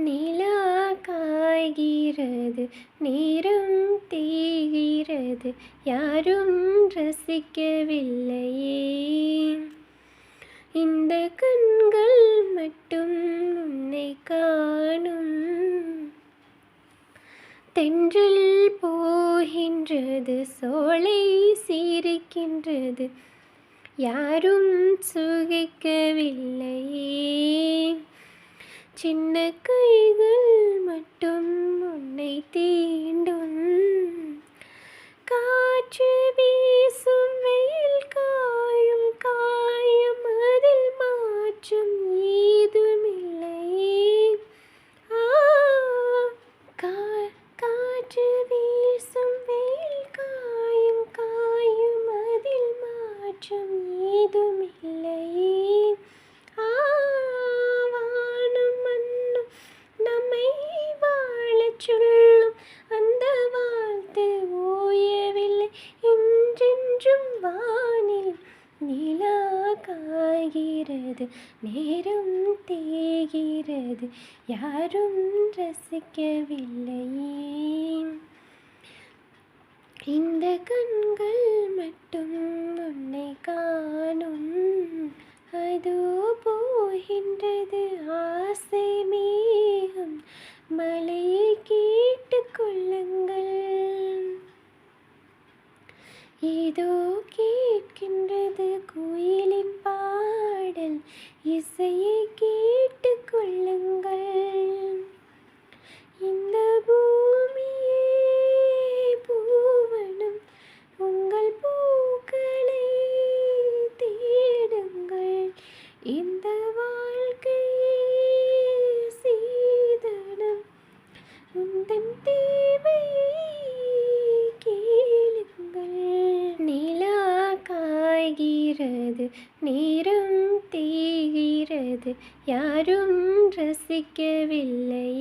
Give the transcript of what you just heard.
நிலா காய்கிறது நேரம் தேய்கிறது யாரும் ரசிக்கவில்லையே. இந்த கண்கள் மட்டும் உன்னை காணும். தென்றில் போகின்றது சோலை சீரிக்கின்றது யாரும் சுகிக்கவில்லை. சின்ன கைகள் மட்டும் உன்னை தீண்டும். காற்று வீசும் வெயில் காயும் காயம் அதில் மாற்றம் ஏதுமில்லை. காற்று வீசும் வெயில் காயும் காயும் அதில் மாற்றம் ஏதுமில்லை. நிலா காய்கிறது நேரம் தேகிறது யாரும் ரசிக்கவில்லையே. இந்த கண்கள் மட்டும் உன்னை காணும். அதோ போகின்றது ஆசை மேகம். மலையை கேட்டுக்கொள்ளுங்கள் ஏதோ உந்தன் தேவையை கேளுங்கள். நிலா காய்கிறது நேரம் தேய்கிறது. யாரும் ரசிக்கவில்லை.